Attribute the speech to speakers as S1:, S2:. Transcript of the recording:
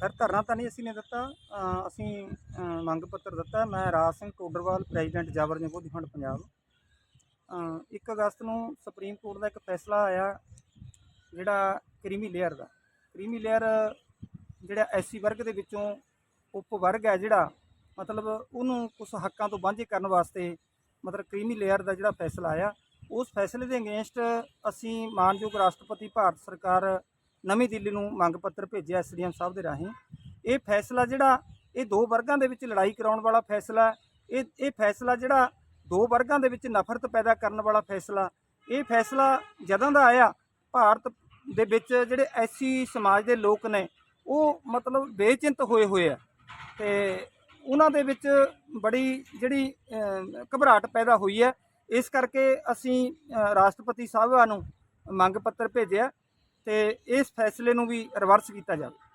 S1: ਖੈਰ ਧਰਨਾ ਤਾਂ ਨਹੀਂ ਅਸੀਂ ਨੇ ਦਿੱਤਾ ਅ, ਅਸੀਂ ਅ, ਮੰਗ ਪੱਤਰ ਦਿੱਤਾ। ਮੈਂ ਰਾਜ ਸਿੰਘ ਟੋਡਰਵਾਲ ਪ੍ਰੈਜ਼ੀਡੈਂਟ ਜਾਬਰ ਜੰਗੋਦੀ ਫੰਡ ਪੰਜਾਬ। ਅ, 1 ਅਗਸਤ ਨੂੰ ਸੁਪਰੀਮ ਕੋਰਟ ਦਾ ਇੱਕ ਫੈਸਲਾ ਆਇਆ ਜਿਹੜਾ ਕ੍ਰੀਮੀ ਲੇਅਰ ਦਾ। ਕ੍ਰੀਮੀ ਲੇਅਰ ਜਿਹੜਾ ਐਸਸੀ ਵਰਗ ਦੇ ਵਿੱਚੋਂ ਉਪ ਵਰਗ ਹੈ ਜਿਹੜਾ ਮਤਲਬ ਉਹਨੂੰ ਕੁਝ ਹੱਕਾਂ ਤੋਂ ਵਾਂਝੇ ਕਰਨ ਵਾਸਤੇ ਮਤਲਬ ਕ੍ਰੀਮੀ ਲੇਅਰ ਦਾ ਜਿਹੜਾ ਫੈਸਲਾ ਆਇਆ ਉਸ ਫੈਸਲੇ ਦੇ ਅਗੇਂਸਟ ਅਸੀਂ ਮਾਨਯੋਗ ਰਾਸ਼ਟਰਪਤੀ ਭਾਰਤ ਸਰਕਾਰ ਨਵੀਂ ਦਿੱਲੀ ਨੂੰ ਮੰਗ ਪੱਤਰ ਭੇਜਿਆ ਐਸਡੀਐਮ ਸਾਹਿਬ ਦੇ ਰਾਹੀਂ। ਇਹ ਫੈਸਲਾ ਜਿਹੜਾ ਇਹ ਦੋ ਵਰਗਾਂ ਦੇ ਵਿੱਚ ਲੜਾਈ ਕਰਾਉਣ ਵਾਲਾ ਫੈਸਲਾ ਇਹ ਇਹ ਫੈਸਲਾ ਜਿਹੜਾ ਦੋ ਵਰਗਾਂ ਦੇ ਵਿੱਚ ਨਫ਼ਰਤ ਪੈਦਾ ਕਰਨ ਵਾਲਾ ਫੈਸਲਾ ਇਹ ਫੈਸਲਾ ਜਦੋਂ ਦਾ ਆਇਆ ਭਾਰਤ ਦੇ ਵਿੱਚ ਜਿਹੜੇ ਐਸੀ ਸਮਾਜ ਦੇ ਲੋਕ ਨੇ ਉਹ ਮਤਲਬ ਬੇਚਿੰਤ ਹੋਏ ਹੋਏ ਆ। ਤੇ ਉਹਨਾਂ ਦੇ ਵਿੱਚ ਬੜੀ ਜਿਹੜੀ ਅਹ, ਘਬਰਾਹਟ ਪੈਦਾ ਹੋਈ ਹੈ। ਇਸ ਕਰਕੇ ਅਸੀਂ ਰਾਸ਼ਟਰਪਤੀ ਸਾਹਿਬਾਂ ਨੂੰ ਮੰਗ ਪੱਤਰ ਭੇਜਿਆ। ਤੇ ਇਸ ਫੈਸਲੇ ਨੂੰ ਵੀ ਰਿਵਰਸ ਕੀਤਾ ਜਾਵੇ।